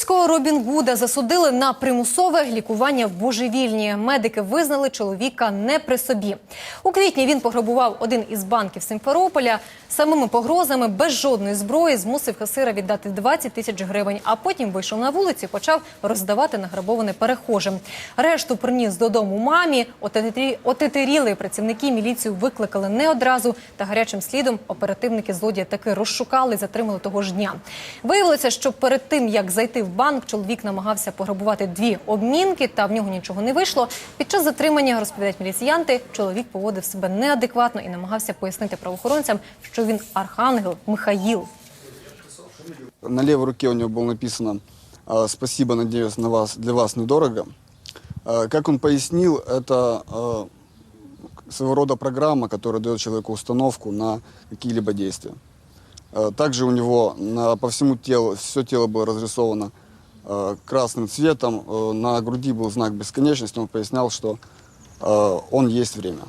Київського Робін Гуда засудили на примусове лікування в божевільні. Медики визнали чоловіка не при собі. У квітні він пограбував один із банків Симферополя. Самими погрозами без жодної зброї змусив касира віддати 20 тисяч гривень, а потім вийшов на вулицю і почав роздавати награбоване перехожим. Решту приніс додому мамі. Отетері- Отетеріли працівники міліцію викликали не одразу, та гарячим слідом оперативники злодія таки розшукали і затримали того ж дня. Виявилося, що перед тим як зайти в банк, чоловік намагався пограбувати дві обмінки, та в нього нічого не вийшло. Під час затримання розповідають міліціянти, чоловік поводив себе неадекватно і намагався пояснити правоохоронцям, що він архангел Михаїл. На левой руке у него было написано «Спасибо, надеюсь, на вас, для вас недорого». Как он пояснил, это своего рода программа, которая дает человеку установку на какие-либо действия. А, Также у него по всему телу, все тело было разрисовано а, красным цветом, А, на груди был знак бесконечности, он пояснял, что он есть время.